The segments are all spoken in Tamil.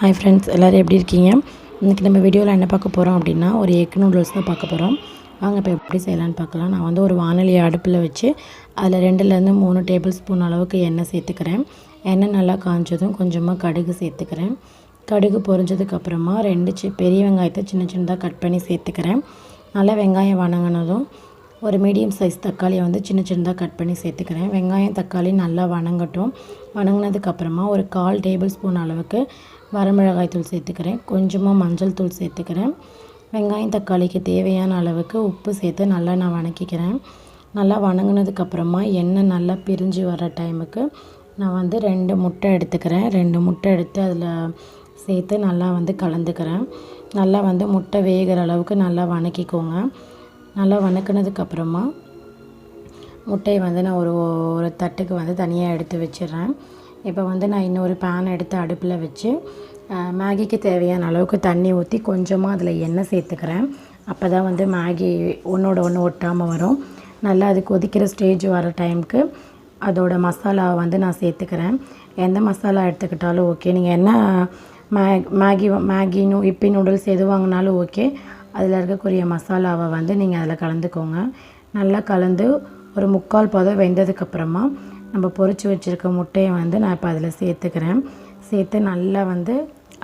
ஹாய் ஃப்ரெண்ட்ஸ் எல்லோரும் எப்படி இருக்கீங்க? இன்றைக்கி நம்ம வீடியோவில் என்ன பார்க்க போகிறோம் அப்படின்னா ஒரு எக் நூடுல்ஸ் தான் பார்க்க போகிறோம் வாங்க இப்போ எப்படி செய்யலான்னு பார்க்கலாம். நான் வந்து ஒரு வானொலி அடுப்பில் வச்சு அதில் ரெண்டுலேருந்து மூணு டேபிள் ஸ்பூன் அளவுக்கு எண்ணெய் சேர்த்துக்கிறேன். எண்ணெய் நல்லா காய்ஞ்சதும் கொஞ்சமாக கடுகு சேர்த்துக்கிறேன். கடுகு பொரிஞ்சதுக்கப்புறமா ரெண்டு சி பெரிய வெங்காயத்தை சின்ன சின்னதாக கட் பண்ணி சேர்த்துக்கிறேன். நல்லா வெங்காயம் வணங்கினதும் ஒரு மீடியம் சைஸ் தக்காளியை வந்து சின்ன சின்னதாக கட் பண்ணி சேர்த்துக்கிறேன். வெங்காயம் தக்காளி நல்லா வணங்கட்டும். வணங்கினதுக்கப்புறமா ஒரு கால் டேபிள் ஸ்பூன் அளவுக்கு வரமிளகாய் தூள் சேர்த்துக்கிறேன். கொஞ்சமாக மஞ்சள் தூள் சேர்த்துக்கிறேன். வெங்காயம் தக்காளிக்கு தேவையான அளவுக்கு உப்பு சேர்த்து நல்லா நான் வணக்கிக்கிறேன். நல்லா வணங்கினதுக்கப்புறமா எண்ணெய் நல்லா பிரிஞ்சு வர டைமுக்கு நான் வந்து ரெண்டு முட்டை எடுத்துக்கிறேன். ரெண்டு முட்டை எடுத்து அதில் சேர்த்து நல்லா வந்து கலந்துக்கிறேன். நல்லா வந்து முட்டை வேகிற அளவுக்கு நல்லா வணக்கிக்கோங்க. நல்லா வணக்கினதுக்கப்புறமா முட்டையை வந்து நான் ஒரு ஒரு தட்டுக்கு வந்து தனியாக எடுத்து வச்சிடுறேன். இப்போ வந்து நான் இன்னொரு பேன் எடுத்து அடுப்பில் வச்சு மேகிக்கு தேவையான அளவுக்கு தண்ணி ஊற்றி கொஞ்சமாக அதில் எண்ணெய் சேர்த்துக்கிறேன். அப்போ தான் வந்து மேகி ஒன்றோட ஒன்று ஒட்டாமல் வரும். நல்லா அது கொதிக்கிற ஸ்டேஜ் வர டைமுக்கு அதோட மசாலாவை வந்து நான் சேர்த்துக்கிறேன். எந்த மசாலா எடுத்துக்கிட்டாலும் ஓகே நீங்கள் என்ன மே மேகி மேகி நூ இப்பி நூடுல்ஸ் எது வாங்கினாலும் ஓகே அதில் இருக்கக்கூடிய மசாலாவை வந்து நீங்கள் அதில் கலந்துக்கோங்க. நல்லா கலந்து ஒரு முக்கால் பதம் வெந்ததுக்கப்புறமா நம்ம பொறிச்சு வச்சுருக்க முட்டையை வந்து நான் இப்போ அதில் சேர்த்துக்கிறேன். சேர்த்து நல்லா வந்து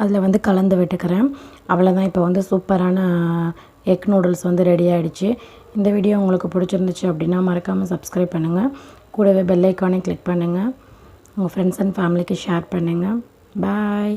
அதில் வந்து கலந்து விட்டுக்கிறேன். அவ்வளோதான் இப்போ வந்து சூப்பரான எக் நூடுல்ஸ் வந்து ரெடி ஆகிடுச்சு இந்த வீடியோ உங்களுக்கு பிடிச்சிருந்துச்சு அப்படின்னா மறக்காமல் சப்ஸ்கிரைப் பண்ணுங்கள் கூடவே பெல் ஐக்கானே கிளிக் பண்ணுங்கள் உங்கள் ஃப்ரெண்ட்ஸ் அண்ட் ஃபேமிலிக்கு ஷேர் பண்ணுங்கள் பாய்